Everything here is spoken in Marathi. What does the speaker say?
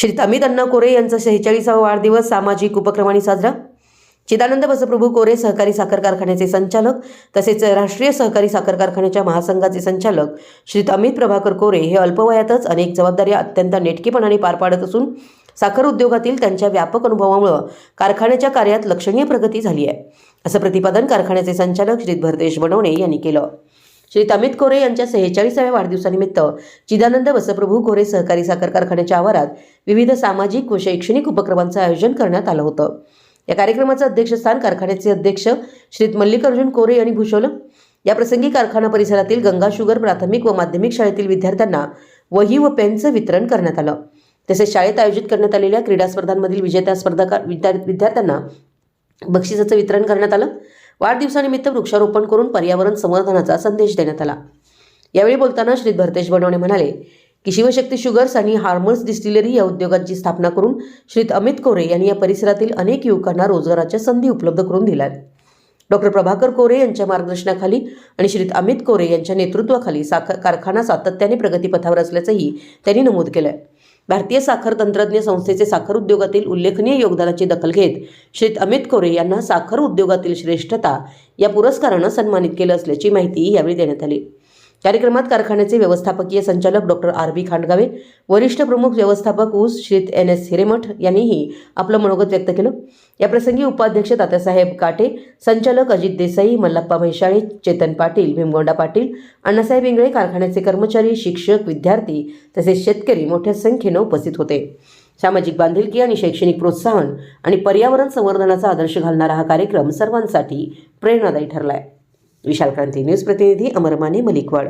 श्री अमित अण्णा कोरे यांचा शेहेचाळीसावा वाढदिवस सामाजिक उपक्रमाने साजरा. चिदानंद बसप्रभू कोरे सहकारी साखर कारखान्याचे संचालक तसेच राष्ट्रीय सहकारी साखर कारखान्याच्या महासंघाचे संचालक श्री अमित प्रभाकर कोरे हे अल्पवयातच अनेक जबाबदाऱ्या अत्यंत नेटकेपणाने पार पाडत असून साखर उद्योगातील त्यांच्या व्यापक अनुभवामुळं कारखान्याच्या कार्यात लक्षणीय प्रगती झाली आहे असं प्रतिपादन कारखान्याचे संचालक श्री भरदेश बनवणे यांनी केलं. श्री अमित कोरे यांच्या सेहेचाळीसाव्या वाढदिवसानिमित्त चिदानंद वसप्रभू कोरे सहकारी साखर कारखान्याच्या आवारात विविध सामाजिक व शैक्षणिक उपक्रमांचं आयोजन करण्यात आलं होतं. या कार्यक्रमाचं अध्यक्षस्थान कारखान्याचे अध्यक्ष श्री मल्लिकार्जुन कोरे यांनी भूषवलं. या प्रसंगी कारखाना परिसरातील गंगा शुगर प्राथमिक व माध्यमिक शाळेतील विद्यार्थ्यांना वही व पेनचं वितरण करण्यात आलं. तसेच शाळेत आयोजित करण्यात आलेल्या क्रीडा स्पर्धांमधील विजेत्या स्पर्धा विद्यार्थ्यांना बक्षिसाचं वितरण करण्यात आलं. वाढदिवसानिमित्त वृक्षारोपण करून पर्यावरण संवर्धनाचा संदेश देण्यात आला. यावेळी बोलताना श्री भरतेश बनवणे म्हणाले की शिवशक्ती शुगर्स आणि हार्मर्स डिस्टिलरी या उद्योगांची स्थापना करून श्री अमित कोरे यांनी या परिसरातील अनेक युवकांना रोजगाराच्या संधी उपलब्ध करून दिल्या आहेत डॉक्टर प्रभाकर कोरे यांच्या मार्गदर्शनाखाली आणि श्री अमित कोरे यांच्या नेतृत्वाखाली साखर कारखाना सातत्याने प्रगतीपथावर असल्याचंही त्यांनी नमूद केलं आहे भारतीय साखर तंत्रज्ञ संस्थेचे साखर उद्योगातील उल्लेखनीय योगदानाची दखल घेत श्री अमित कोरे यांना साखर उद्योगातील श्रेष्ठता या पुरस्कारानं सन्मानित केलं असल्याची माहिती यावेळी देण्यात आली. कार्यक्रमात कारखान्याचे व्यवस्थापकीय संचालक डॉक्टर आर बी खांडगावे वरिष्ठ प्रमुख व्यवस्थापक ऊस श्रीत एन एस हिरेमठ यांनीही आपलं मनोगत व्यक्त केलं. याप्रसंगी उपाध्यक्ष तात्यासाहेब काटे संचालक अजित देसाई मल्लप्पा म्हैशाळे चेतन पाटील भीमगोंडा पाटील अण्णासाहेब इंगळे कारखान्याचे कर्मचारी शिक्षक विद्यार्थी तसेच शेतकरी मोठ्या संख्येनं उपस्थित होते. सामाजिक बांधिलकी आणि शैक्षणिक प्रोत्साहन आणि पर्यावरण संवर्धनाचा आदर्श घालणारा हा कार्यक्रम सर्वांसाठी प्रेरणादायी ठरला आहे વિશાલ ક્રાંતિ ન્યૂઝ પ્રતિનિધિ અમર માની મલિકવાડ.